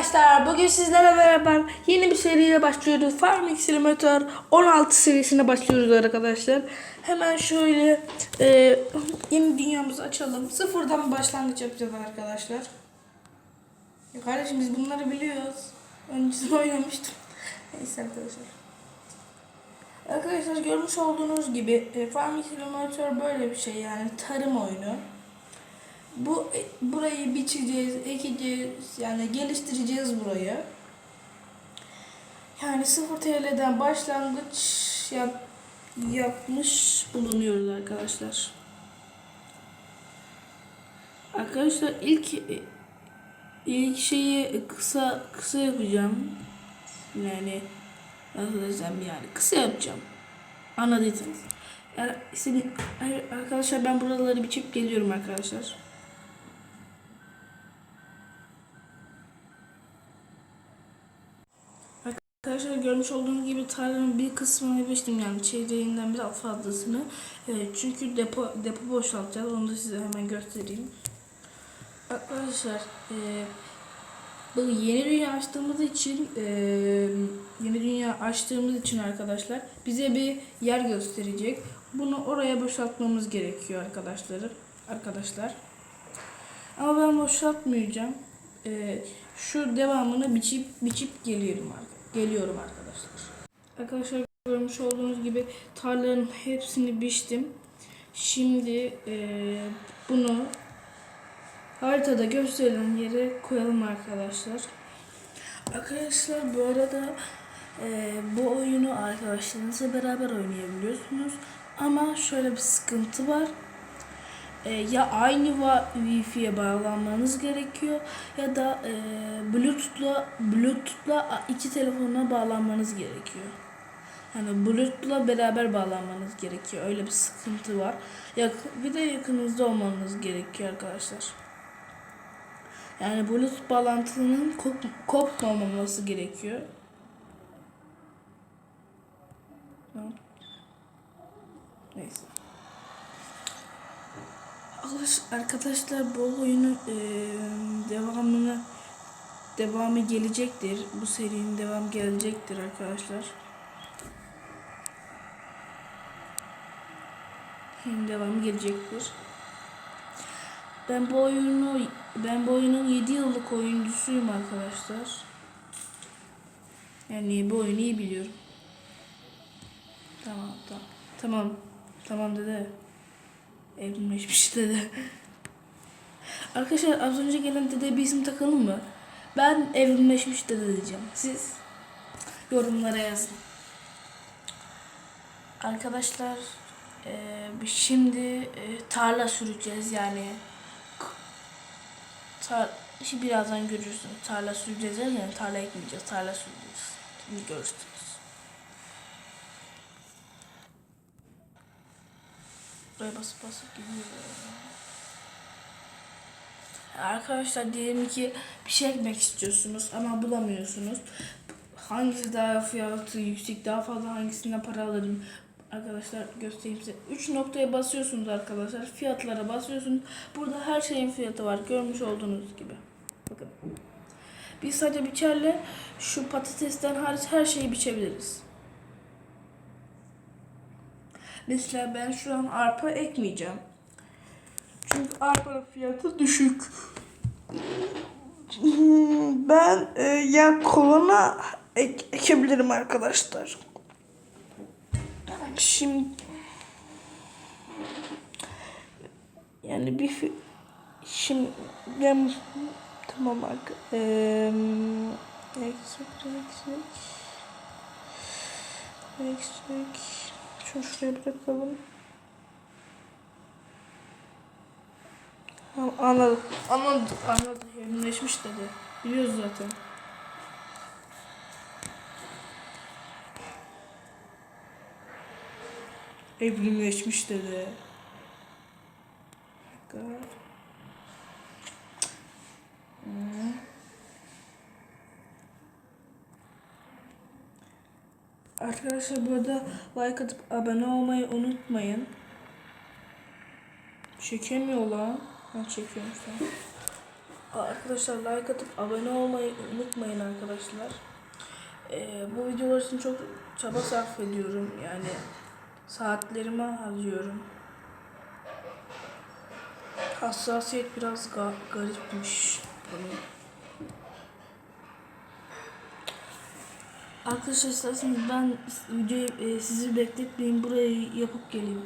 arkadaşlar bugün sizlerle beraber yeni bir seriye başlıyoruz. Farming Simulator 16 serisine başlıyoruz arkadaşlar. Hemen şöyle e, yeni dünyamızı açalım. Sıfırdan başlangıç yapacağız arkadaşlar. Ya kardeşim biz bunları biliyoruz. Öncesinde oynamıştım. Neyse arkadaşlar. Arkadaşlar görmüş olduğunuz gibi e, Farming Simulator böyle bir şey yani tarım oyunu. Bu e, burayı biçeceğiz, ekeceğiz, yani geliştireceğiz burayı. Yani 0 TL'den başlangıç yap, yapmış bulunuyoruz arkadaşlar. Arkadaşlar ilk ilk şeyi kısa kısa yapacağım. Yani nasıl desem yani kısa yapacağım. Anladınız. Yani arkadaşlar ben buraları biçip geliyorum arkadaşlar. Arkadaşlar görmüş olduğunuz gibi tarlanın bir kısmını biçtim yani çeyreğinden biraz fazlasını. Evet, çünkü depo depo boşaltacağız. Onu da size hemen göstereyim. Arkadaşlar e, bu yeni dünya açtığımız için e, yeni dünya açtığımız için arkadaşlar bize bir yer gösterecek. Bunu oraya boşaltmamız gerekiyor arkadaşlar. Arkadaşlar. Ama ben boşaltmayacağım. E, şu devamını biçip biçip geliyorum arkadaşlar geliyorum arkadaşlar. Arkadaşlar görmüş olduğunuz gibi tarlanın hepsini biçtim. Şimdi e, bunu haritada gösterilen yere koyalım arkadaşlar. Arkadaşlar bu arada e, bu oyunu arkadaşlarınızla beraber oynayabiliyorsunuz. Ama şöyle bir sıkıntı var. E, ya aynı Wi-Fi'ye bağlanmanız gerekiyor ya da e, Bluetooth'la Bluetooth'la iki telefona bağlanmanız gerekiyor. Yani Bluetooth'la beraber bağlanmanız gerekiyor. Öyle bir sıkıntı var. Yak bir de yakınızda olmanız gerekiyor arkadaşlar. Yani Bluetooth bağlantının kop kopmaması gerekiyor. Neyse. Arkadaşlar bu oyunun e, devamını devamı gelecektir. Bu serinin devam gelecektir arkadaşlar. Serinin devamı gelecektir. Ben bu oyunu ben bu oyunun 7 yıllık oyuncusuyum arkadaşlar. Yani bu oyunu iyi biliyorum. Tamam tamam. Tamam. Tamam dede. Evrimleşmiş dede. Arkadaşlar az önce gelen dede bir isim takalım mı? Ben evrimleşmiş dede diyeceğim. Siz yorumlara yazın. Arkadaşlar e, şimdi e, tarla süreceğiz yani. Tar şimdi birazdan görürsünüz. Tarla süreceğiz yani tarla ekmeyeceğiz. Tarla süreceğiz. Şimdi görürsünüz. Buraya basıp basıp gidiyor. Arkadaşlar diyelim ki bir şey ekmek istiyorsunuz ama bulamıyorsunuz. Hangisi daha fiyatı yüksek, daha fazla hangisinden para alırım? Arkadaşlar göstereyim size. 3 noktaya basıyorsunuz arkadaşlar. Fiyatlara basıyorsunuz. Burada her şeyin fiyatı var. Görmüş olduğunuz gibi. Bakın. Biz sadece biçerle şu patatesten hariç her şeyi biçebiliriz. Mesela ben şu an arpa ekmeyeceğim. Çünkü arpa fiyatı düşük. Ben e, ya kolona ek, ekebilirim arkadaşlar. Şimdi yani bir şimdi ben tamam bak eee eksik eksik eksik şunu şuraya bırakalım. Anladım. Anladım. Anladım. Evrimleşmiş dedi. Biliyoruz zaten. Evrimleşmiş dedi. God. Hmm. Arkadaşlar burada like atıp abone olmayı unutmayın. Çekemiyor lan. Ha çekiyormuş tamam. Arkadaşlar like atıp abone olmayı unutmayın arkadaşlar. Ee, bu videolar için çok çaba sarf ediyorum. Yani saatlerimi harcıyorum. Hassasiyet biraz ga- garipmiş. bunun. Arkadaşlar isterseniz ben videoyu e, sizi bekletmeyin burayı yapıp geleyim.